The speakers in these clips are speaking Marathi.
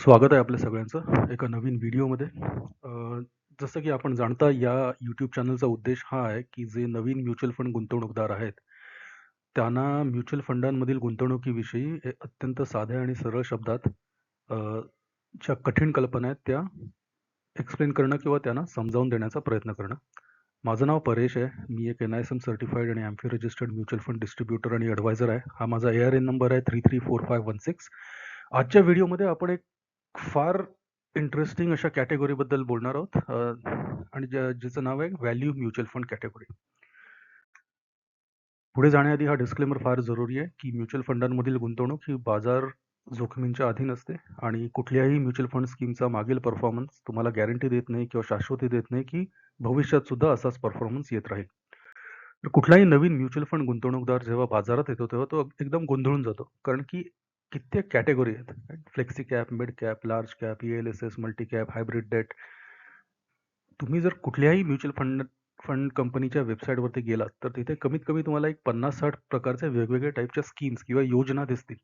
स्वागत आहे आपल्या सगळ्यांचं एका नवीन व्हिडिओमध्ये. जसं की आपण जाणता या यूट्यूब चॅनलचा उद्देश हा आहे, की जे नवीन म्युच्युअल फंड गुंतवणूकदार आहेत, त्यांना म्युच्युअल फंडांमधील गुंतवणुकीविषयी अत्यंत साध्या आणि सरळ शब्दात ज्या कठीण कल्पना आहेत त्या एक्सप्लेन करणं किंवा त्यांना समजावून देण्याचा प्रयत्न करणं. माझं नाव परेश आहे. मी एक एन-आय-एस-एम सर्टिफाईड आणि AMFI registered mutual fund distributor आणि ॲडवायझर आहे. हा माझा ए-आर-एन नंबर आहे 334516. आजच्या व्हिडिओमध्ये आपण एक फार इंटरेस्टिंग अशा कॅटेगरीबद्दल बोलणार आहोत आणि ज्या ज्याचं नाव आहे व्हॅल्यू म्युच्युअल फंड कॅटेगरी. पुढे जाण्याआधी हा डिस्क्लेमर फार जरुरी आहे, की म्युच्युअल फंडांमधील गुंतवणूक ही बाजार जोखमींच्या अधीन असते आणि कुठल्याही म्युच्युअल फंड स्कीमचा मागील परफॉर्मन्स तुम्हाला गॅरंटी देत नाही किंवा शाश्वती देत नाही, की भविष्यात सुद्धा असाच परफॉर्मन्स येत राहील. तर कुठलाही नवीन म्युच्युअल फंड गुंतवणूकदार जेव्हा बाजारात येतो, तेव्हा तो एकदम गोंधळून जातो. कारण की कित्येक कॅटेगरी आहेत. Flexi cap, mid cap, large cap, ELSS, multi cap, hybrid debt. तुम्ही जर कुठल्याही म्युच्युअल फंड फंड कंपनीच्या वेबसाईटवरती गेलात, तर तिथे कमीत कमी तुम्हाला एक 50-60 प्रकारच्या वेगवेगळ्या टाइपच्या स्कीम्स किंवा योजना दिसतील.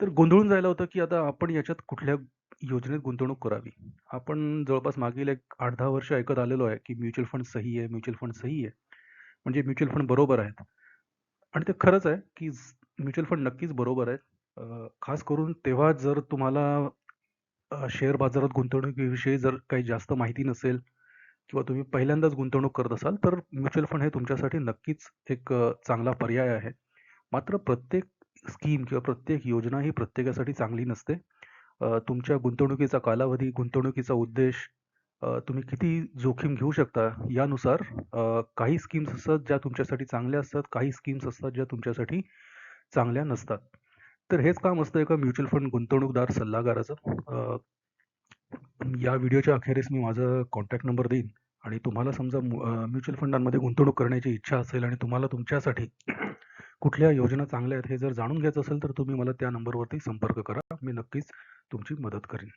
तर गोंधळून जायला होतं, की आता आपण याच्यात कुठल्या योजनेत गुंतवणूक करावी. आपण जवळपास मागील एक आठ दहा वर्ष ऐकत आलेलो आहे, की म्युच्युअल फंड सही आहे, म्युच्युअल फंड सही आहे. म्हणजे म्युच्युअल फंड बरोबर आहेत. आणि ते खरंच आहे, की म्युच्युअल फंड नक्कीच बरोबर आहेत. खास करून तेव्हा जर तुम्हाला शेअर बाजारात गुंतवणुकीविषयी जर काही जास्त माहिती नसेल किंवा तुम्ही पहिल्यांदाच गुंतवणूक करत असाल, तर म्युच्युअल फंड हे तुमच्यासाठी नक्कीच एक चांगला पर्याय आहे. मात्र प्रत्येक स्कीम किंवा प्रत्येक योजना ही प्रत्येकासाठी चांगली नसते. तुमच्या गुंतवणुकीचा कालावधी, गुंतवणुकीचा उद्देश, तुम्ही किती जोखीम घेऊ शकता यानुसार काही स्कीम्स असतात ज्या तुमच्यासाठी चांगल्या असतात, काही स्कीम्स असतात ज्या तुमच्यासाठी चांगल्या नसतात. तर हेच काम असतं एका म्युच्युअल फंड गुंतवणूकदार सल्लागाराचं. या व्हिडिओच्या अखेरीस मी माझा कॉन्टॅक्ट नंबर देईन आणि तुम्हाला समजा म्युच्युअल फंडांमध्ये गुंतवणूक करण्याची इच्छा असेल आणि तुम्हाला तुमच्यासाठी कुठल्या योजना चांगल्या आहेत हे जर जाणून घ्यायचं असेल, तर तुम्ही मला त्या नंबरवरती संपर्क करा. मी नक्कीच तुमची मदत करीन.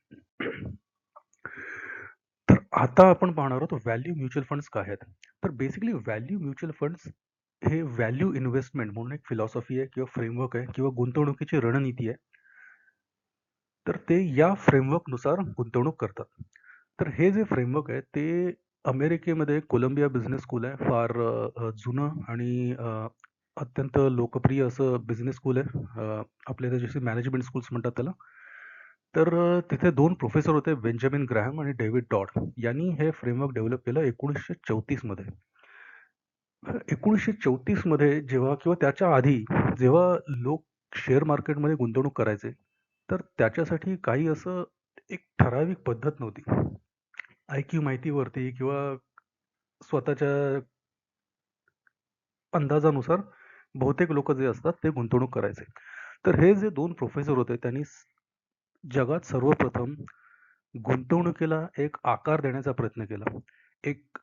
तर आता आपण पाहणार आहोत व्हॅल्यू म्युच्युअल फंड्स काय आहेत? तर बेसिकली व्हॅल्यू म्युच्युअल फंड्स हे व्हॅल्यू इन्व्हेस्टमेंट म्हणून एक फिलॉसॉफी आहे किंवा फ्रेमवर्क आहे किंवा गुंतवणुकीची रणनीती आहे. तर ते या फ्रेमवर्कनुसार गुंतवणूक करतात. तर हे जे फ्रेमवर्क आहे ते अमेरिकेमध्ये कोलंबिया बिझनेस स्कूल आहे. फार जुनं आणि अत्यंत लोकप्रिय असं बिझनेस स्कूल आहे. आपल्या इथे जसे मॅनेजमेंट स्कूल्स म्हणतात त्याला. तर तिथे दोन प्रोफेसर होते बेंजामिन ग्रॅहम आणि डेव्हिड डॉड. यांनी हे फ्रेमवर्क डेव्हलप केलं 1934 एकोणीसशे चौतीसमध्ये जेव्हा किंवा त्याच्या आधी जेव्हा लोक शेअर मार्केटमध्ये गुंतवणूक करायचे, तर त्याच्यासाठी काही असं एक ठराविक पद्धत नव्हती. ऐकीव माहितीवरती किंवा स्वतःच्या अंदाजानुसार बहुतेक लोक जे असतात ते गुंतवणूक करायचे. तर हे जे दोन प्रोफेसर होते त्यांनी जगात सर्वप्रथम गुंतवणुकीला एक आकार देण्याचा प्रयत्न केला. एक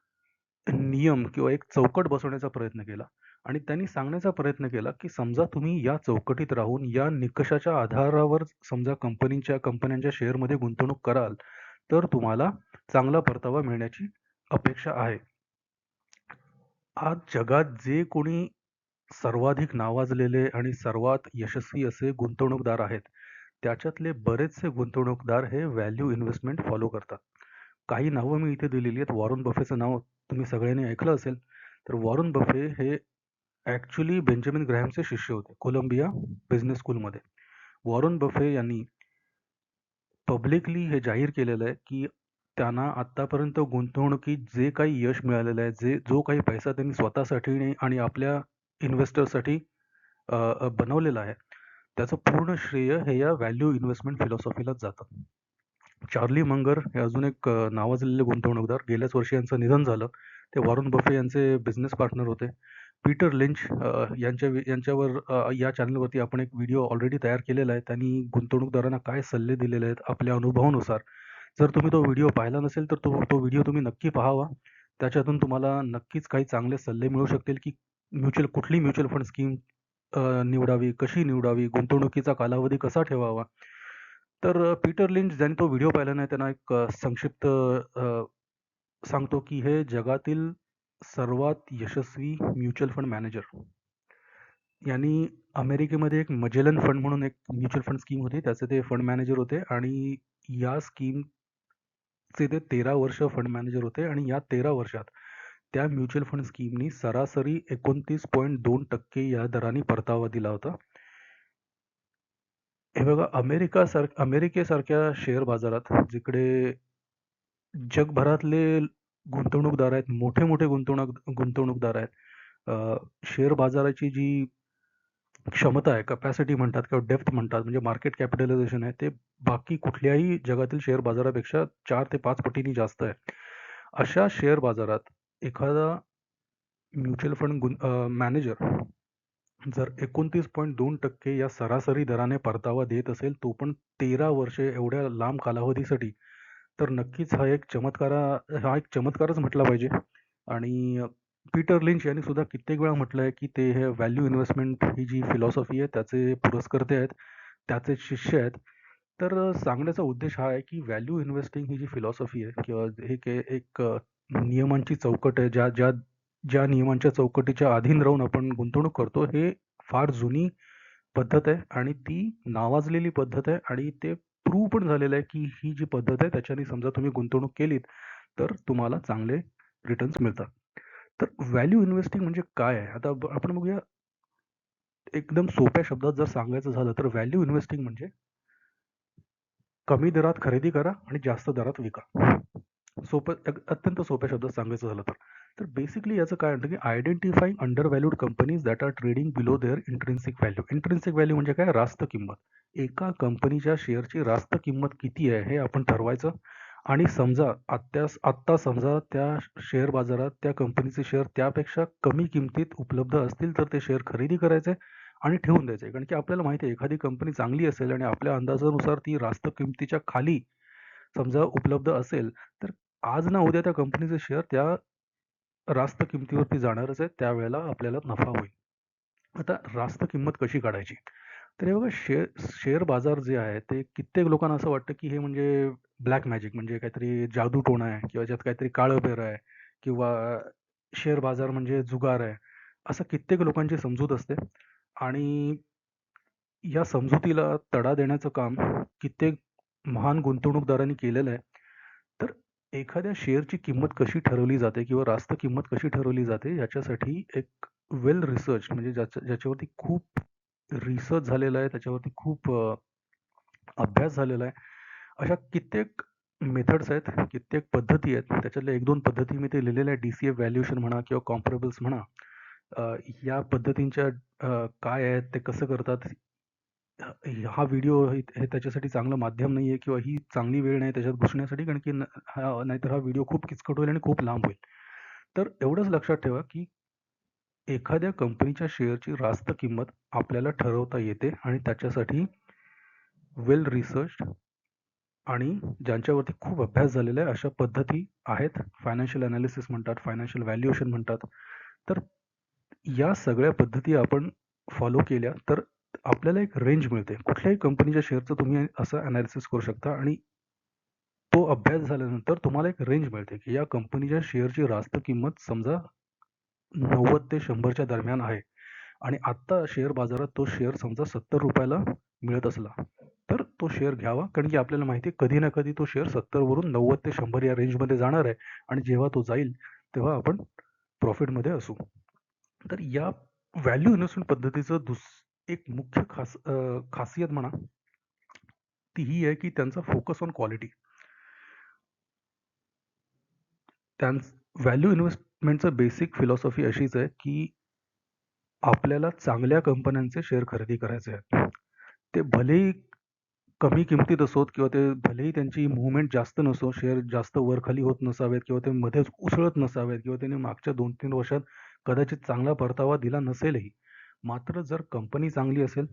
नियम किंवा एक चौकट बसवण्याचा प्रयत्न केला आणि त्यांनी सांगण्याचा प्रयत्न केला, की समजा तुम्ही या चौकटीत राहून या निकषाच्या आधारावर समजा कंपनीच्या कंपन्यांच्या शेअरमध्ये गुंतवणूक कराल, तर तुम्हाला चांगला परतावा मिळण्याची अपेक्षा आहे. आज जगात जे कोणी सर्वाधिक नावाजलेले आणि सर्वात यशस्वी असे गुंतवणूकदार आहेत, त्याच्यातले बरेचसे गुंतवणूकदार हे व्हॅल्यू इन्व्हेस्टमेंट फॉलो करतात. काही नावं मी इथे दिलेली आहेत. वॉरन बफेचं नाव तुम्ही सगळ्यांनी ऐकलं असेल. तर वॉरन बफे हे ॲक्च्युली बेंजामिन ग्रॅहमचे शिष्य होते कोलंबिया बिझनेस स्कूलमध्ये. वॉरन बफे यांनी पब्लिकली हे जाहीर केलेलं आहे, की त्यांना आत्तापर्यंत गुंतवणुकीत जे काही यश मिळालेलं आहे, जे जो काही पैसा त्यांनी स्वतःसाठी आणि आपल्या इन्व्हेस्टरसाठी बनवलेला आहे, त्याचं पूर्ण श्रेय हे या व्हॅल्यू इन्व्हेस्टमेंट फिलॉसॉफीलाच जातं. चार्ली मंगर हे अजून एक नावाजलेले गुंतवणूकदार गेल्याच वर्षी यांचं निधन झालं. ते वॉरन बफे यांचे बिझनेस पार्टनर होते. पीटर लिंच यांच्या यांच्यावर या चॅनलवरती आपण एक व्हिडिओ ऑलरेडी तयार केलेला आहे. त्यांनी गुंतवणूकदारांना काय सल्ले दिलेले आहेत आपल्या अनुभवानुसार. जर तुम्ही तो व्हिडिओ पाहिला नसेल, तर तो तो व्हिडिओ तुम्ही नक्की पाहावा. त्याच्यातून तुम्हाला नक्कीच काही चांगले सल्ले मिळू शकतील, की म्युच्युअल कुठली म्युच्युअल फंड स्कीम निवडावी, कशी निवडावी, गुंतवणुकीचा कालावधी कसा ठेवावा. तर पीटर लिंच ज्यांनी तो व्हिडिओ पाहिला नाही त्यांना एक संक्षिप्त सांगतो, की हे जगातील सर्वात यशस्वी म्युच्युअल फंड मॅनेजर. यांनी अमेरिकेमध्ये एक मजेलन फंड म्हणून एक म्युच्युअल फंड स्कीम होती. त्याचे ते फंड मॅनेजर होते आणि या स्कीमचे ते 13 वर्ष फंड मॅनेजर होते आणि या 13 वर्षात त्या म्युच्युअल फंड स्कीमनी सरासरी 29.2% या दराने परतावा दिला होता. हे बघा अमेरिका सार अमेरिकेसारख्या शेअर बाजारात जिकडे जगभरातले गुंतवणूकदार आहेत, मोठे-मोठे गुंतवणूक गुंतवणूकदार आहेत. अ, शेअर बाजाराची जी क्षमता आहे, कॅपॅसिटी म्हणतात किंवा डेप्थ म्हणतात, म्हणजे मार्केट कॅपिटलायझेशन आहे, ते बाकी कुठल्याही जगातील शेअर बाजारापेक्षा 4 ते 5 पटींनी जास्त आहे. अशा शेअर बाजारात एखादा म्युच्युअल फंड गुं मॅनेजर जर 29.2% या सरासरी दराने परतावा देत असेल, तो पण 13 वर्षे एवढ्या लांब कालावधीसाठी, तर नक्कीच हा एक चमत्कारा हा एक चमत्कारच म्हटला पाहिजे. आणि पीटर लिंच यांनी सुद्धा कित्येक वेळा म्हटलं आहे की ते हे व्हॅल्यू इन्व्हेस्टमेंट ही जी फिलॉसॉफी आहे, त्याचे पुरस्कर्ते आहेत, त्याचे शिष्य आहेत. तर सांगण्याचा उद्देश हा आहे, की व्हॅल्यू इन्व्हेस्टिंग ही जी फिलॉसॉफी आहे किंवा हे एक नियमांची चौकट आहे, ज्या ज्या ज्या नियमांच्या चौकटीच्या अधीन राहून आपण गुंतवणूक करतो, हे फार जुनी पद्धत आहे आणि ती नावाजलेली पद्धत आहे आणि ते प्रूव्ह पण झालेलं आहे, की ही जी पद्धत आहे त्याच्याने समजा तुम्ही गुंतवणूक केलीत, तर तुम्हाला चांगले रिटर्न्स मिळतात. तर व्हॅल्यू इन्व्हेस्टिंग म्हणजे काय आहे? आता आपण बघूया एकदम सोप्या शब्दात जर सांगायचं झालं, तर व्हॅल्यू इन्व्हेस्टिंग म्हणजे कमी दरात खरेदी करा आणि जास्त दरात विका. सोपं अत्यंत सोप्या शब्दात सांगायचं झालं तर. तर बेसिकली याचं काय म्हणतं, की identifying undervalued companies that are trading below their intrinsic value. Intrinsic value म्हणजे काय? रास्त किंमत. एका कंपनीच्या शेअरची रास्त किंमत किती आहे हे आपण ठरवायचं आणि समजा आत्यास आत्ता समजा त्या शेअर बाजारात त्या कंपनीचे शेअर त्यापेक्षा कमी किमतीत उपलब्ध असतील, तर ते शेअर खरेदी करायचे आणि ठेवून द्यायचे. कारण की आपल्याला माहिती आहे एखादी कंपनी चांगली असेल आणि आपल्या अंदाजानुसार ती रास्त किमतीच्या खाली समजा उपलब्ध असेल, तर आज ना उद्या त्या कंपनीचे शेअर त्या रास्त किमतीवरती जाणारच आहे त्यावेळेला आपल्याला नफा होईल. आता रास्त किंमत कशी काढायची? तर हे बघा शेअर शेअर बाजार जे आहे ते कित्येक लोकांना असं वाटतं, की हे म्हणजे ब्लॅक मॅजिक म्हणजे काहीतरी जादूटोणा आहे किंवा ज्यात काहीतरी काळं आहे किंवा शेअर बाजार म्हणजे जुगार आहे. असं कित्येक लोकांची समजूत असते आणि या समजुतीला तडा देण्याचं काम कित्येक महान गुंतवणूकदारांनी केलेलं आहे. तर एखाद्या शेअरची किंमत कशी ठरवली जाते किंवा रास्त किंमत कशी ठरवली जाते याच्यासाठी एक वेल रिसर्च म्हणजे ज्याच्या ज्याच्यावरती खूप रिसर्च झालेला आहे, त्याच्यावरती खूप अभ्यास झालेला आहे. अशा कित्येक मेथड्स आहेत, कित्येक पद्धती आहेत. त्याच्यातल्या 1-2 पद्धती मी ते लिहिलेल्या आहेत. डी-सी-एफ व्हॅल्युएशन म्हणा किंवा कॉम्परेबल्स म्हणा. या पद्धतींच्या काय आहेत, ते कसं करतात हा व्हिडिओ हे त्याच्यासाठी चांगलं माध्यम नाही आहे किंवा ही चांगली वेळ नाही त्याच्यात घुसण्यासाठी कारण की हा नाहीतर हा व्हिडिओ खूप किचकट होईल आणि खूप लांब होईल. तर एवढंच लक्षात ठेवा, की एखाद्या कंपनीच्या शेअरची रास्त किंमत आपल्याला ठरवता येते आणि त्याच्यासाठी वेल रिसर्च आणि ज्यांच्यावरती खूप अभ्यास झालेला आहे अशा पद्धती आहेत. फायनान्शियल अनालिसिस म्हणतात, फायनान्शियल व्हॅल्युएशन म्हणतात. तर या सगळ्या पद्धती आपण फॉलो केल्या तर आपल्याला एक रेंज मिळते. कुठल्याही कंपनीच्या शेअरचं तुम्ही असं अनालिसिस करू शकता आणि तो अभ्यास झाल्यानंतर तुम्हाला एक रेंज मिळते, की या कंपनीच्या शेअरची रास्त किंमत समजा 90 ते 100 दरम्यान आहे आणि आत्ता शेअर बाजारात तो शेअर समजा सत्तर रुपयाला मिळत असला, तर तो शेअर घ्यावा. कारण की आपल्याला माहिती आहे कधी ना कधी तो शेअर 70 वरून 90 ते शंभर या रेंजमध्ये जाणार आहे आणि जेव्हा तो जाईल, तेव्हा आपण प्रॉफिटमध्ये असू. तर या व्हॅल्यू इन्व्हेस्टमेंट पद्धतीचं दुस एक मुख्य खास खासियत म्हणा, ती ही आहे की त्यांचा फोकस ऑन क्वालिटी. त्यां व्हॅल्यू इन्व्हेस्टमेंटचं बेसिक फिलॉसॉफी अशीच आहे, की आपल्याला चांगल्या कंपन्यांचे शेअर खरेदी करायचे आहेत. ते भलेही कमी किमतीत असोत किंवा ते भलेही त्यांची मुव्हमेंट जास्त नसो, शेअर जास्त वर-खाली होत नसावेत किंवा ते मध्येच उसळत नसावेत किंवा त्यांनी मागच्या 2-3 वर्षात कदाचित चांगला परतावा दिला नसेलही. मात्र जर कंपनी चांगली असेल,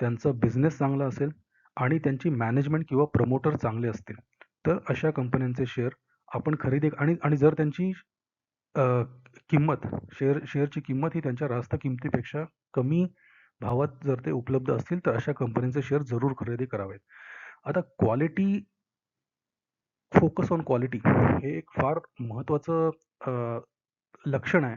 त्यांचा बिझनेस चांगला असेल आणि त्यांची मॅनेजमेंट किंवा प्रमोटर चांगले असतील, तर अशा कंपन्यांचे शेअर आपण खरेदी आणि आणि जर त्यांची किंमत शेअर शेअरची किंमत ही त्यांच्या रास्त किमतीपेक्षा कमी भावात जर ते उपलब्ध असतील, तर अशा कंपन्यांचे शेअर जरूर खरेदी करावेत. आता क्वालिटी फोकस ऑन क्वालिटी हे एक फार महत्त्वाचं लक्षण आहे.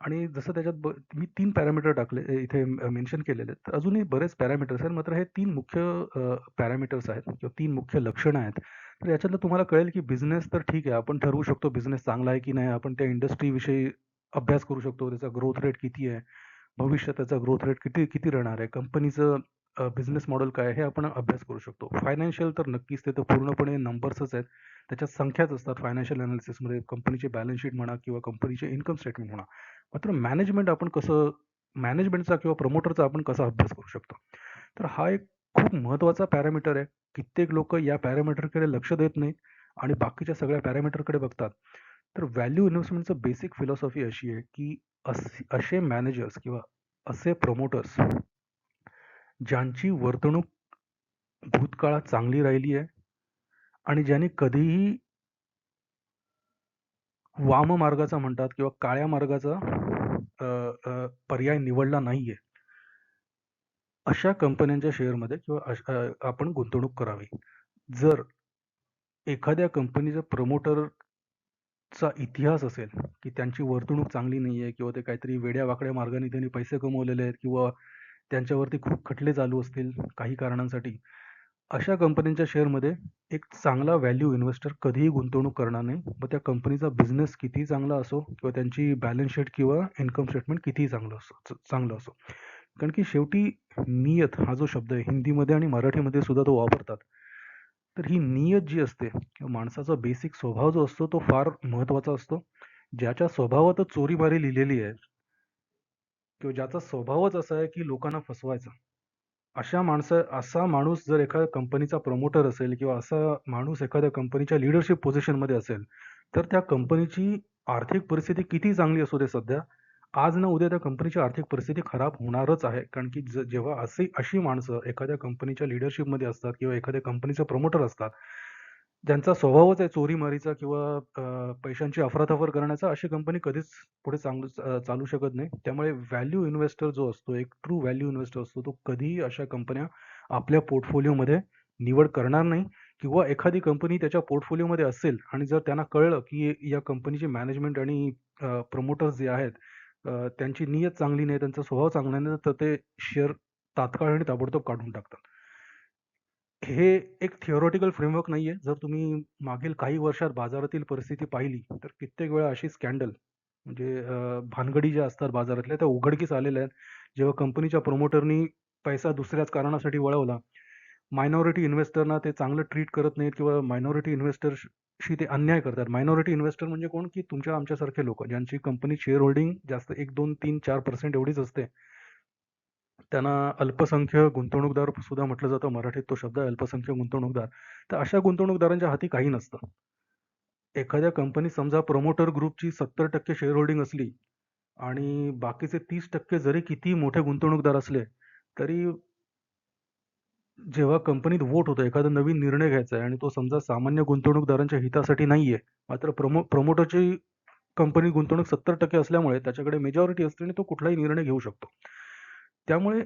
आणि जसं त्याच्यात ब मी 3 पॅरामीटर टाकले इथे मेन्शन केलेले आहेत. तर अजूनही बरेच पॅरामीटर्स आहेत. मात्र हे 3 मुख्य अ, पॅरामीटर्स आहेत किंवा 3 मुख्य लक्षणं आहेत. तर याच्यातलं तुम्हाला कळेल की बिझनेस तर ठीक आहे. आपण ठरवू शकतो बिझनेस चांगला आहे की नाही. आपण त्या इंडस्ट्रीविषयी अभ्यास करू शकतो. त्याचा ग्रोथ रेट किती आहे? भविष्यात त्याचा ग्रोथ रेट किती किती राहणार आहे? कंपनीचं बिझनेस मॉडेल काय आहे? हे आपण अभ्यास करू शकतो. फायनान्शियल तर नक्कीच ते तर पूर्णपणे नंबर्सच आहेत. त्याच्यात संख्याच असतात फायनान्शियल अनालिसिसमध्ये कंपनीचे बॅलन्स शीट म्हणा किंवा कंपनीचे इन्कम स्टेटमेंट म्हणा. मात्र मॅनेजमेंट आपण कसं मॅनेजमेंटचा किंवा प्रमोटरचा आपण कसा अभ्यास करू शकतो? तर हा एक खूप महत्त्वाचा पॅरामीटर आहे. कित्येक लोक या पॅरामीटरकडे लक्ष देत नाहीत आणि बाकीच्या सगळ्या पॅरामीटरकडे बघतात. तर व्हॅल्यू इन्व्हेस्टमेंटचं बेसिक फिलॉसॉफी अशी आहे की अस असे मॅनेजर्स किंवा असे प्रमोटर्स ज्यांची वर्तणूक भूतकाळात चांगली राहिली आहे आणि ज्यांनी कधीही वाममार्गाचा म्हणतात किंवा काळ्या मार्गाचा पर्याय निवडला नाहीये. अशा कंपन्यांच्या शेअरमध्ये किंवा आपण गुंतवणूक करावी. जर एखाद्या कंपनीचा प्रमोटरचा इतिहास असेल, की त्यांची वर्तणूक चांगली नाही आहे किंवा ते काहीतरी वेड्या-वाकड्या मार्गाने त्यांनी पैसे कमवलेले आहेत किंवा त्यांच्यावरती खूप खटले चालू असतील काही कारणांसाठी. अशा कंपन्यांच्या शेअरमध्ये एक चांगला व्हॅल्यू इन्व्हेस्टर कधीही गुंतवणूक करणार नाही. मग त्या कंपनीचा बिझनेस कितीही चांगला असो किंवा त्यांची बॅलन्स शीट किंवा इन्कम स्टेटमेंट कितीही चांगलं असो चांगलं असो. कारण की शेवटी नियत हा जो शब्द आहे हिंदीमध्ये आणि मराठीमध्ये सुद्धा तो वापरतात. तर ही नियत जी असते किंवा माणसाचा बेसिक स्वभाव जो असतो तो फार महत्त्वाचा असतो. ज्याच्या स्वभावातच चोरीमारी लिहिलेली आहे किंवा ज्याचा स्वभावच असा आहे की लोकांना फसवायचा. अशा माणसं असा माणूस जर एखाद्या कंपनीचा प्रमोटर असेल किंवा असा माणूस एखाद्या कंपनीच्या लीडरशिप पोझिशनमध्ये असेल, तर त्या कंपनीची आर्थिक परिस्थिती कितीही चांगली असू दे सध्या, आज ना उद्या त्या कंपनीची आर्थिक परिस्थिती खराब होणारच आहे. कारण की ज जेव्हा अशी अशी माणसं एखाद्या कंपनीच्या लीडरशिपमध्ये असतात किंवा एखाद्या कंपनीचे प्रमोटर असतात, ज्यांचा स्वभावच आहे चोरीमारीचा किंवा अ, पैशांची अफरातफर करण्याचा, अशी कंपनी कधीच पुढे चांगलं अ, चालू शकत नाही. त्यामुळे व्हॅल्यू इन्व्हेस्टर जो असतो, एक ट्रू व्हॅल्यू इन्व्हेस्टर असतो, तो कधीही अशा कंपन्या आपल्या पोर्टफोलिओमध्ये निवड करणार नाही किंवा एखादी कंपनी त्याच्या पोर्टफोलिओमध्ये असेल आणि जर त्यांना कळलं की या कंपनीची मॅनेजमेंट आणि प्रमोटर्स जे आहेत अ, त्यांची नियत चांगली नाही, त्यांचा स्वभाव चांगला नाही, तर ते शेअर तात्काळ आणि ताबडतोब काढून टाकतात. हे एक थिओरॉटिकल फ्रेमवर्क नाहीये. जर तुम्ही मागील काही वर्षात बाजारातील परिस्थिती पाहिली, तर कित्येक वेळा अशी स्कॅन्डल म्हणजे भानगडी ज्या असतात बाजारातल्या त्या उघडकीस आलेल्या आहेत. जेव्हा कंपनीच्या प्रमोटरनी पैसा दुसऱ्याच कारणासाठी वळवला. मायनॉरिटी इन्व्हेस्टरना ते चांगलं ट्रीट करत नाहीत किंवा मायनॉरिटी इन्व्हेस्टरशी ते अन्याय करतात. मायनॉरिटी इन्व्हेस्टर म्हणजे कोण? की तुमच्या आमच्यासारखे लोक ज्यांची कंपनी शेअर होल्डिंग जास्त 1, 2, 3, 4% एवढीच असते. त्यांना अल्पसंख्य गुंतवणूकदार सुद्धा म्हटलं जातं. मराठीत तो शब्द आहे अल्पसंख्य गुंतवणूकदार. तर अशा गुंतवणूकदारांच्या हाती काही नसतं. एखाद्या कंपनीत समजा प्रमोटर ग्रुपची 70% शेअर होल्डिंग असली आणि बाकीचे 30% जरी किती मोठे गुंतवणूकदार असले, तरी जेव्हा कंपनीत वोट होतं, एखादा नवीन निर्णय घ्यायचा आहे आणि तो समजा सामान्य गुंतवणूकदारांच्या हितासाठी नाहीये. मात्र प्रमो प्रमोटरची कंपनी गुंतवणूक 70% असल्यामुळे त्याच्याकडे मेजॉरिटी असते आणि तो कुठलाही निर्णय घेऊ शकतो. त्यामुळे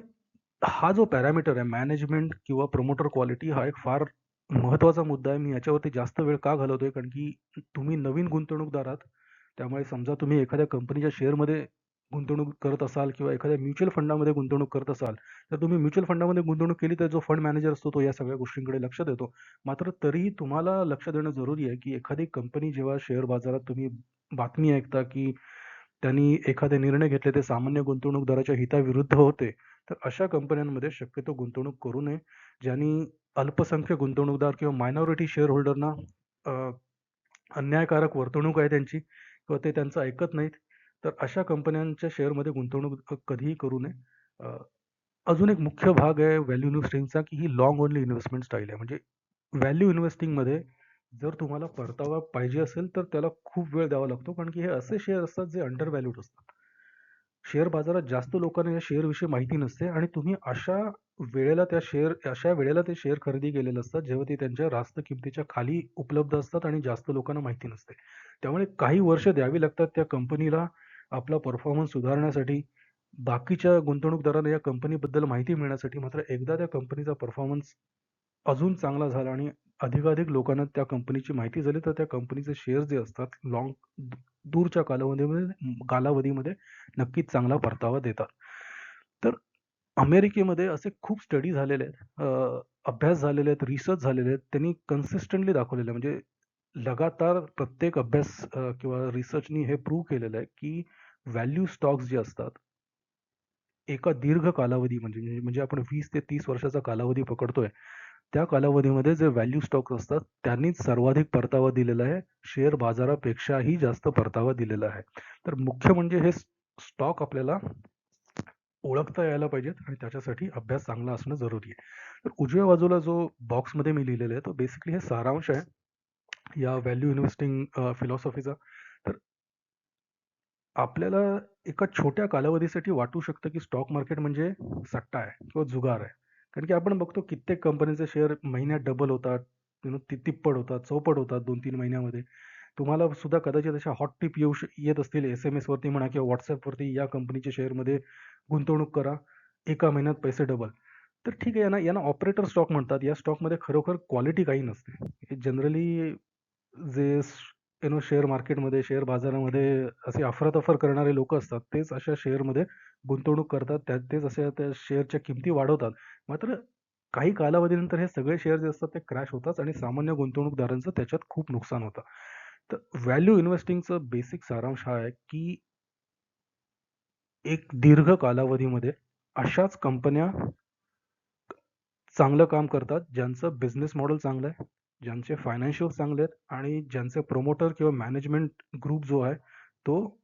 हा जो पॅरामीटर आहे मॅनेजमेंट किंवा प्रमोटर क्वालिटी हा एक फार महत्त्वाचा मुद्दा आहे. मी याच्यावरती जास्त वेळ का घालवतोय? कारण की तुम्ही नवीन गुंतवणूकदार आहात. त्यामुळे समजा तुम्ही एखाद्या कंपनीच्या शेअरमध्ये गुंतवणूक करत असाल किंवा एखाद्या म्युच्युअल फंडामध्ये गुंतवणूक करत असाल, तर तुम्ही म्युच्युअल फंडामध्ये गुंतवणूक केली तर जो फंड मॅनेजर असतो तो या सगळ्या गोष्टींकडे लक्ष देतो. मात्र तरीही तुम्हाला लक्ष देणं जरुरी आहे, की एखादी कंपनी जेव्हा शेअर बाजारात तुम्ही बातमी ऐकता, की त्यांनी एखादे निर्णय घेतले ते सामान्य गुंतवणूकदाराच्या हिताविरुद्ध होते, तर अशा कंपन्यांमध्ये शक्यतो गुंतवणूक करू नये. ज्यांनी अल्पसंख्य गुंतवणूकदार किंवा मायनॉरिटी शेअर होल्डरना अन्यायकारक वर्तणूक आहे त्यांची किंवा ते त्यांचं ऐकत नाहीत. तर अशा कंपन्यांच्या शेअरमध्ये गुंतवणूक कधीही करू नये. अजून एक मुख्य भाग आहे व्हॅल्यू इन्व्हेस्टिंगचा, की ही लाँग ओन्ली इन्व्हेस्टमेंट स्टाईल आहे. म्हणजे व्हॅल्यू इन्व्हेस्टिंगमध्ये जर तुम्हाला परतावा पाहिजे असेल, तर त्याला खूप वेळ द्यावा लागतो. कारण की हे असे शेअर असतात जे अंडर व्हॅल्यूड असतात. शेअर बाजारात जास्त लोकांना या शेअरविषयी माहिती नसते आणि तुम्ही अशा वेळेला त्या शेअर अशा वेळेला ते शेअर खरेदी केलेले असतात, जेव्हा ते त्यांच्या रास्त किमतीच्या खाली उपलब्ध असतात आणि जास्त लोकांना माहिती नसते. त्यामुळे काही वर्ष द्यावी लागतात त्या कंपनीला आपला परफॉर्मन्स सुधारण्यासाठी, बाकीच्या गुंतवणूकदारांना या कंपनीबद्दल माहिती मिळण्यासाठी. मात्र एकदा त्या कंपनीचा परफॉर्मन्स अजून चांगला झाला आणि अधिकाधिक लोकांना त्या कंपनीची माहिती झाली, तर त्या कंपनीचे शेअर्स जे असतात लॉंग दूरच्या कालावधीमध्ये कालावधीमध्ये नक्कीच चांगला परतावा देतात. तर अमेरिकेमध्ये असे खूप स्टडी झालेले आहेत. अभ्यास झालेले आहेत, रिसर्च झालेले आहेत. त्यांनी कन्सिस्टंटली दाखवलेलं आहे म्हणजे लगातार प्रत्येक अभ्यास किंवा रिसर्चनी हे प्रूव्ह केलेलं आहे, की व्हॅल्यू स्टॉक्स जे असतात एका दीर्घ कालावधी म्हणजे म्हणजे आपण वीस ते तीस वर्षाचा कालावधी पकडतोय. त्या कालावधीमध्ये जे व्हॅल्यू स्टॉक्स असतात, त्यांनीच सर्वाधिक परतावा दिलेला आहे. शेअर बाजारापेक्षाही जास्त परतावा दिलेला आहे. तर मुख्य म्हणजे हे स्टॉक आपल्याला ओळखता यायला पाहिजेत आणि त्याच्यासाठी अभ्यास चांगला असणं जरुरी आहे. तर उजव्या बाजूला जो बॉक्समध्ये मी लिहिलेला आहे, तो बेसिकली हे सारांश आहे या व्हॅल्यू इन्व्हेस्टिंग फिलॉसॉफीचा. तर आपल्याला एका छोट्या कालावधीसाठी वाटू शकतं, की स्टॉक मार्केट म्हणजे सट्टा आहे किंवा जुगार आहे. कारण की आपण बघतो कित्येक कंपनीचे शेअर महिन्यात डबल होतात, यू नो ति तिप्पट होतात, चौपट होतात 2-3 महिन्यामध्ये. तुम्हाला सुद्धा कदाचित अशा हॉट टिप येऊ श येत असतील एस-एम-एसवरती म्हणा किंवा व्हॉट्सअपवरती या कंपनीच्या शेअरमध्ये गुंतवणूक करा. एका महिन्यात पैसे डबल. तर ठीक आहे यांना यांना ऑपरेटर स्टॉक म्हणतात. या स्टॉकमध्ये खरोखर क्वालिटी काही नसते. हे जनरली जे यू नो शेअर मार्केटमध्ये, शेअर बाजारामध्ये असे अफरातफर करणारे लोक असतात. तेच अशा शेअरमध्ये गुंतवणूक करतात. त्या तेच असे त्या शेअरच्या किमती वाढवतात. मात्र काही कालावधीनंतर हे सगळे शेअर जे असतात ते क्रॅश होतात आणि सामान्य गुंतवणूकदारांचं त्याच्यात खूप नुकसान होतं. तर व्हॅल्यू इन्व्हेस्टिंगचं बेसिक सारांश हा आहे, की एक दीर्घ कालावधीमध्ये अशाच कंपन्या चांगलं काम करतात, ज्यांचं बिझनेस मॉडेल चांगलं आहे, ज्यांचे फायनान्शियल चांगले आहेत आणि ज्यांचे प्रमोटर किंवा मॅनेजमेंट ग्रुप जो आहे, तो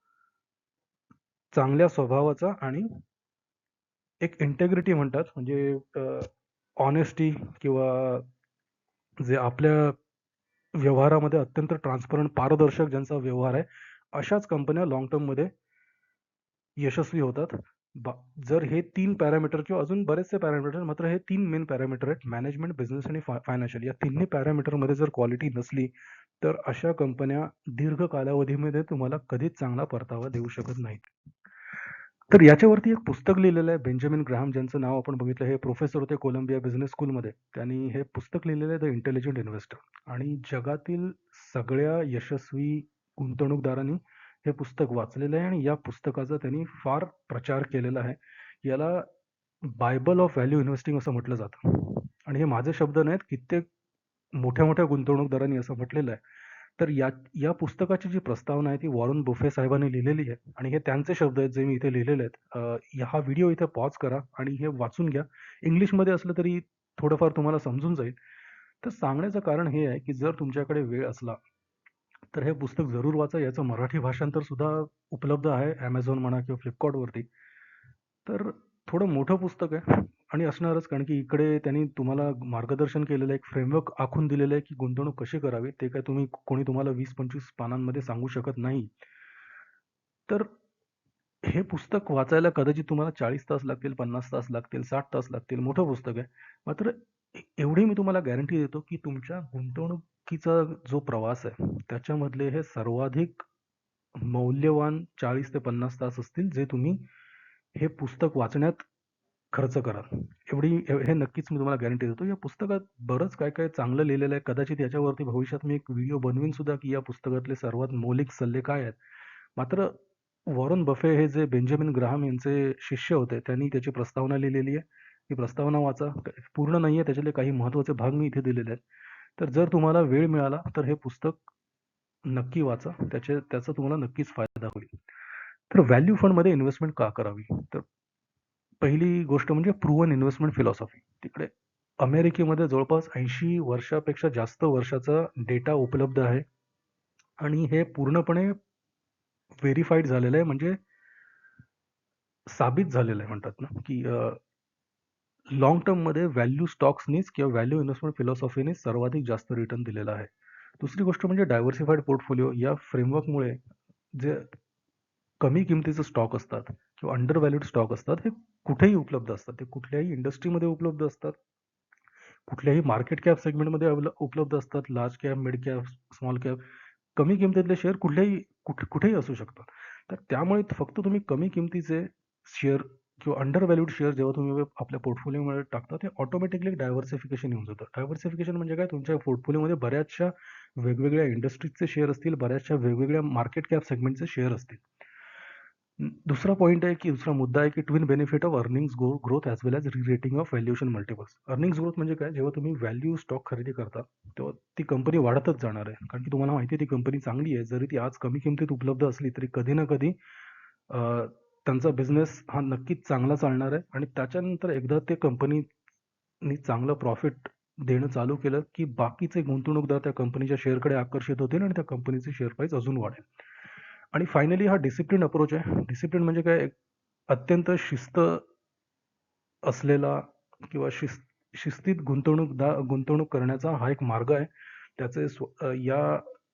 चांगल्या स्वभावाचा आणि एक इंटेग्रिटी म्हणतात म्हणजे ऑनेस्टी किंवा जे आपल्या व्यवहारामध्ये अत्यंत ट्रान्सपरंट, पारदर्शक ज्यांचा व्यवहार आहे, अशाच कंपन्या लॉंग टर्ममध्ये यशस्वी होतात. जर हे तीन पॅरामीटर किंवा अजून बरेचसे पॅरामीटर मात्र हे तीन मेन पॅरामीटर आहेत मॅनेजमेंट, बिझनेस आणि फायनान्शियल या तिन्ही पॅरामीटरमध्ये जर क्वालिटी नसली, तर अशा कंपन्या दीर्घ कालावधीमध्ये तुम्हाला कधीच चांगला परतावा देऊ शकत नाहीत. तर याच्यावरती एक पुस्तक लिहिलेलं आहे बेंजामिन ग्राहम ज्यांचं नाव आपण बघितलं हे प्रोफेसर होते कोलंबिया बिझनेस स्कूलमध्ये. त्यांनी हे पुस्तक लिहिलेलं आहे द इंटेलिजंट इन्व्हेस्टर आणि जगातील सगळ्या यशस्वी गुंतवणूकदारांनी हे पुस्तक वाचलेलं आहे आणि या पुस्तकाचा त्यांनी फार प्रचार केलेला आहे. याला बायबल ऑफ व्हॅल्यू इन्व्हेस्टिंग असं म्हटलं जातं आणि हे माझे शब्द नाहीत, कित्येक मोठ्या-मोठ्या गुंतवणूकदारांनी असं म्हटलेलं आहे. तर या या पुस्तकाची जी प्रस्तावना आहे ती वॉरन बुफे साहेबांनी लिहिलेली आहे आणि हे त्यांचे शब्द आहेत जे मी इथे लिहिलेले आहेत. हा व्हिडिओ इथे पॉज करा आणि हे वाचून घ्या. इंग्लिशमध्ये असलं तरी थोडंफार तुम्हाला समजून जाईल. तर सांगण्याचं कारण हे आहे, की जर तुमच्याकडे वेळ असला, तर हे पुस्तक जरूर वाचा. याचं मराठी भाषांतर सुद्धा उपलब्ध आहे ॲमेझॉन म्हणा किंवा फ्लिपकार्टवरती तर थोडं मोठं पुस्तक आहे आणि असणारच कारण की इकडे त्यांनी तुम्हाला मार्गदर्शन केलेलं आहे, एक फ्रेमवर्क आखून दिलेलं आहे, की गुंतवणूक कशी करावी. ते काय तुम्ही कोणी तुम्हाला 20-25 पानांमध्ये सांगू शकत नाही. तर हे पुस्तक वाचायला कदाचित तुम्हाला 40 तास लागतील, 50 तास लागतील, साठ तास लागतील. मोठं पुस्तक आहे. मात्र एवढी मी तुम्हाला गॅरंटी देतो, की तुमच्या गुंतवणुकीचा जो प्रवास आहे, त्याच्यामधले हे सर्वाधिक मौल्यवान 40 ते 50 तास असतील, जे तुम्ही हे पुस्तक वाचण्यात खर्च करा एवढी हे नक्कीच मी तुम्हाला गॅरंटी देतो. या पुस्तकात बरंच काय-काय चांगलं लिहिलेलं आहे. कदाचित याच्यावरती भविष्यात मी एक व्हिडिओ बनवीन सुद्धा, की या पुस्तकातले सर्वात मौलिक सल्ले काय आहेत. मात्र वॉरन बफे हे जे बेंजामिन ग्राहम यांचे शिष्य होते, त्यांनी त्याची प्रस्तावना लिहिलेली आहे. ही प्रस्तावना वाचा. पूर्ण नाहीये, त्याच्यातले काही महत्त्वाचे भाग मी इथे दिलेले आहेत. तर जर तुम्हाला वेळ मिळाला, तर हे पुस्तक नक्की वाचा. त्याचे त्याचा तुम्हाला नक्कीच फायदा होईल. तर व्हॅल्यू फंडमध्ये इन्व्हेस्टमेंट का करावी? तर पहिली गोष्ट म्हणजे प्रूवन इन्व्हेस्टमेंट फिलॉसॉफी. तिकडे अमेरिकेमध्ये जवळपास 80 वर्षापेक्षा जास्त वर्षाचा डेटा उपलब्ध आहे आणि हे पूर्णपणे व्हेरिफाईड झालेलं आहे म्हणजे साबित झालेलं आहे म्हणतात ना, की लॉंग टर्ममध्ये व्हॅल्यू स्टॉक्सनीच किंवा व्हॅल्यू इन्व्हेस्टमेंट फिलॉसॉफीनेच सर्वाधिक जास्त रिटर्न दिलेला आहे. दुसरी गोष्ट म्हणजे डायव्हर्सिफाईड पोर्टफोलिओ या फ्रेमवर्कमुळे जे कमी किमतीचे स्टॉक असतात किंवा अंडर व्हॅल्यूड स्टॉक असतात, हे कुठेही उपलब्ध असतात. ते कुठल्याही इंडस्ट्रीमध्ये उपलब्ध असतात. कुठल्याही मार्केट कॅप सेगमेंटमध्ये उपलब्ध असतात. Large cap, mid cap, small cap. कमी किमतीतले शेअर कुठल्याही कुठ कुठेही असू शकतात. तर त्यामुळे फक्त तुम्ही कमी किमतीचे शेअर किंवा अंडर व्हॅल्यूड शेअर जेव्हा तुम्ही आपल्या पोर्टफोलिओमध्ये टाकता ते ऑटोमॅटिकली डायव्हर्सिफिकेशन येऊन जातं डायव्हर्सिफिकेशन म्हणजे काय तुमच्या पोर्टफोलिओमध्ये बऱ्याचशा वेगवेगळ्या इंडस्ट्रीजचे शेअर असतील बऱ्याचशा वेगवेगळ्या मार्केट कॅप सेगमेंटचे शेअर असतील दुसरा पॉईंट आहे की दुसरा मुद्दा आहे की twin benefit of earnings go growth as well as rating of valuation multiples earnings growth म्हणजे काय? जेव्हा तुम्ही व्हॅल्यू स्टॉक खरेदी करता तेव्हा ती कंपनी वाढतच जाणार आहे. कारण की तुम्हाला माहिती आहे ती कंपनी चांगली आहे. जरी ती आज कमी किमतीत उपलब्ध असली तरी कधी ना कधी त्यांचा बिझनेस हा नक्कीच चांगला चालणार आहे. आणि त्याच्यानंतर एकदा ते कंपनीनी चांगलं प्रॉफिट देणं चालू केलं की बाकीचे गुंतवणूकदार त्या कंपनीच्या शेअरकडे आकर्षित होतील आणि त्या कंपनीचे शेअर प्राईस अजून वाढेल. आणि फायनली हा डिसिप्लिन अप्रोच आहे. डिसिप्लिन म्हणजे काय? एक अत्यंत शिस्त असलेला किंवा शिस्त शिस्तीत गुंतवणूकदा गुंतवणूक करण्याचा हा एक मार्ग आहे. त्याचे स्व या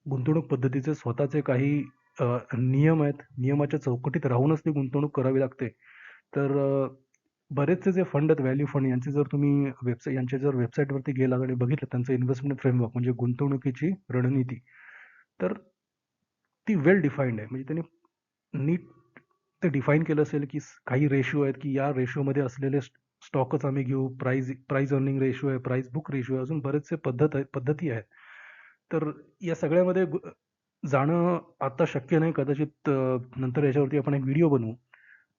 गुंतवणूक पद्धतीचे स्वतःचे काही नियम आहेत. नियमाच्या चौकटीत राहूनच ती गुंतवणूक करावी लागते. तर बरेचसे जे फंड आहेत व्हॅल्यू फंड यांचे जर तुम्ही वेबसाईट यांच्या जर वेबसाईटवरती गेलात आणि बघितलं त्यांचं इन्व्हेस्टमेंट फ्रेमवर्क म्हणजे गुंतवणुकीची रणनीती. तर ती वेल डिफाईंड आहे. म्हणजे त्यांनी नीट ते डिफाईन केलं असेल की काही रेशो आहेत की या रेशोमध्ये असलेले स्टॉकच आम्ही घेऊ. प्राईज प्राईज अर्निंग रेशो आहे प्राईज बुक रेशो आहे अजून बरेचसे पद्धत आहेत पद्धती आहेत. तर या सगळ्यामध्ये जाणं आता शक्य नाही. कदाचित नंतर याच्यावरती आपण एक व्हिडिओ बनवू.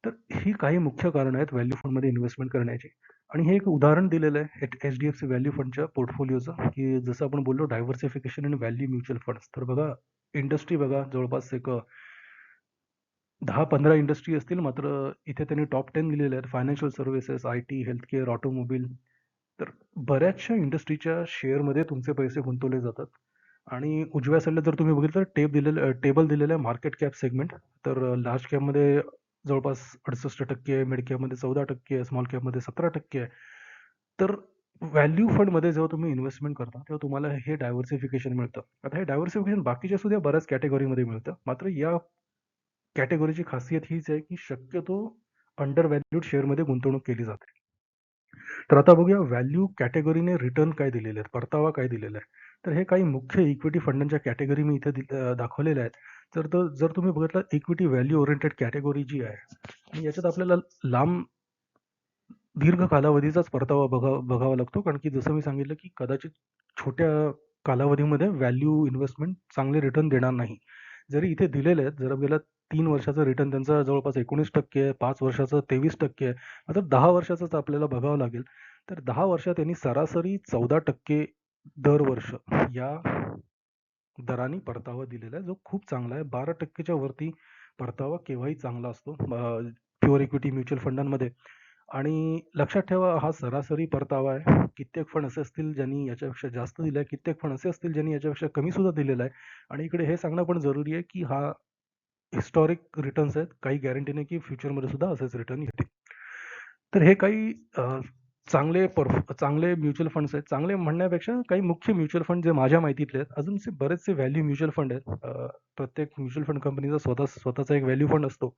तर ही काही मुख्य कारण आहेत व्हॅल्यू फंडमध्ये इन्व्हेस्टमेंट करण्याची. आणि हे एक उदाहरण दिलेलं आहे H D F C value फंडच्या पोर्टफोलिओचं की जसं आपण बोललो डायव्हर्सिफिकेशन आणि व्हॅल्यू म्युच्युअल फंड्स तर बघा इंडस्ट्री बघा जवळपास एक दहा पंधरा इंडस्ट्री असतील मात्र इथे त्यांनी टॉप टेन दिलेले आहेत. Financial services I T healthcare automobile तर बऱ्याचशा इंडस्ट्रीच्या शेअरमध्ये तुमचे पैसे गुंतवले जातात. आणि उजव्या साईडला जर तुम्ही बघितलं तर टेप दिलेलं टेबल दिलेलं आहे मार्केट कॅप सेगमेंट तर लार्ज कॅपमध्ये जवळपास अडुसष्ट टक्के आहे मिड कॅपमध्ये चौदा टक्के आहे स्मॉल कॅपमध्ये सतरा टक्के आहे. तर व्हॅल्यू फंडमध्ये जेव्हा तुम्ही इन्व्हेस्टमेंट करता तेव्हा तुम्हाला हे डायव्हर्सिफिकेशन मिळतं. आता हे डायव्हर्सिफिकेशन बाकीच्या सुद्धा बऱ्याच कॅटेगरीमध्ये मिळतं. मात्र या कॅटेगरीची खासियत हीच आहे की शक्यतो अंडर व्हॅल्यूड शेअरमध्ये गुंतवणूक केली जाते. तर आता बघूया व्हॅल्यू कॅटेगरीने रिटर्न काय दिलेले आहेत परतावा काय दिलेला आहे. तर हे काही मुख्य इक्विटी फंडांच्या कॅटेगरी मी इथे दाखवलेल्या आहेत. तर जर तुम्ही बघितलं इक्विटी व्हॅल्यू ओरिएंटेड कॅटेगरी जी आहे आणि याच्यात आपल्याला लांब दीर्घ कालावधीचाच परतावा बघा बघावा लागतो. कारण की जसं मी सांगितलं की कदाचित छोट्या कालावधीमध्ये व्हॅल्यू इन्व्हेस्टमेंट चांगले रिटर्न देणार नाही. जरी इथे दिलेले आहेत जर गेल्या तीन वर्षाचा रिटर्न त्यांचा जवळपास एकोणीस टक्के आहे पाच वर्षाचं तेवीस टक्के आहे मतलब दहा वर्षाचंच आपल्याला बघावं लागेल. तर दहा वर्षात त्यांनी सरासरी चौदा टक्के दरवर्ष या दराने परतावा दिलेला आहे जो खूप चांगला आहे. बारा टक्केच्या वरती परतावा केव्हाही चांगला असतो. प्युअर इक्विटी म्युच्युअल फंडांमध्ये आणि लक्षात ठेवा हा सरासरी परतावा आहे. कित्येक फंड असे असतील ज्यांनी याच्यापेक्षा जास्त दिलं आहे कित्येक फंड असे असतील ज्यांनी याच्यापेक्षा कमी सुद्धा दिलेला आहे आणि इकडे हे सांगणं पण जरुरी आहे की हा हिस्टॉरिक रिटर्न्स आहेत. काही गॅरंटी नाही की फ्युचरमध्ये सुद्धा असेच रिटर्न येतील तर हे काही चांगले परफ चांगले म्युच्युअल फंड्स आहेत. चांगले म्हणण्यापेक्षा काही मुख्य म्युच्युअल फंड जे माझ्या माहितीतले आहेत अजूनचे बरेचसे व्हॅल्यू म्युच्युअल फंड आहेत. प्रत्येक म्युच्युअल फंड कंपनीचा स्वतः स्वतःचा एक व्हॅल्यू फंड असतो.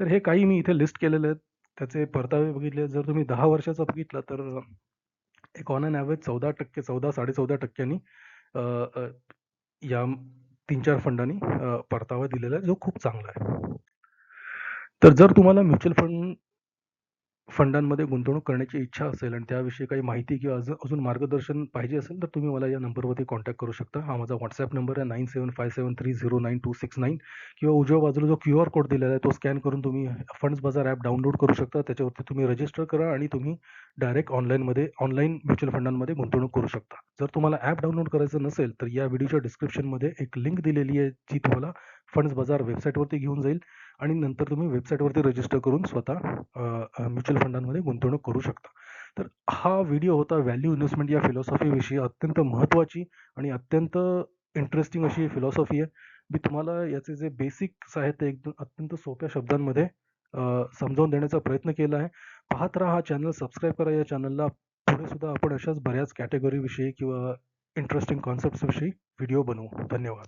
तर हे काही मी इथे लिस्ट केलेले आहेत. त्याचे परतावे बघितले. जर तुम्ही दहा वर्षाचा बघितला तर एक ऑन अँड ॲव्हरेज चौदा टक्के चौदा साडे चौदा टक्क्यांनी या तीन चार फंडांनी परतावा दिलेला आहे. जो खूप चांगला आहे. तर जर तुम्हाला म्युच्युअल फंड फंडांमध्ये गुंतवणूक करण्याची इच्छा असेल आणि त्याविषयी काही माहिती किंवा अजून अजून मार्गदर्शन पाहिजे असेल तर तुम्ही मला या नंबरवरती कॉन्टॅक्ट करू शकता. हा माझा व्हॉट्सॲप नंबर आहे. Nine seven five seven three zero nine two six nine किंवा उजव्या बाजूला जो क्यू आर कोड दिलेला आहे तो स्कॅन करून तुम्ही फंड्स बाजार ॲप डाउनलोड करू शकता. त्याच्यावरती तुम्ही रजिस्टर करा आणि तुम्ही डायरेक्ट ऑनलाईनमध्ये ऑनलाईन म्युच्युअल फंडांमध्ये गुंतवणूक करू शकता. जर तुम्हाला ॲप डाउनलोड करायचं नसेल तर या व्हिडिओच्या डिस्क्रिप्शनमध्ये एक लिंक दिलेली आहे जी तुम्हाला फंड्स बाजार वेबसाईटवरती घेऊन जाईल. आणि नंतर तुम्ही वेबसाईटवरती रजिस्टर करून स्वतः म्युच्युअल फंडांमध्ये गुंतवणूक करू शकता. तर हा व्हिडिओ होता व्हॅल्यू इन्व्हेस्टमेंट या फिलॉसॉफीविषयी अत्यंत महत्त्वाची आणि अत्यंत इंटरेस्टिंग अशी फिलॉसॉफी आहे. मी तुम्हाला याचे जे बेसिक्स आहेत ते एकदम अत्यंत सोप्या शब्दांमध्ये समजावून देण्याचा प्रयत्न केला आहे. पाहत राहा हा चॅनल सबस्क्राईब करा या चॅनलला पुढे सुद्धा आपण अशाच बऱ्याच कॅटेगरीविषयी किंवा इंटरेस्टिंग कॉन्सेप्ट्सविषयी व्हिडिओ बनवू. धन्यवाद.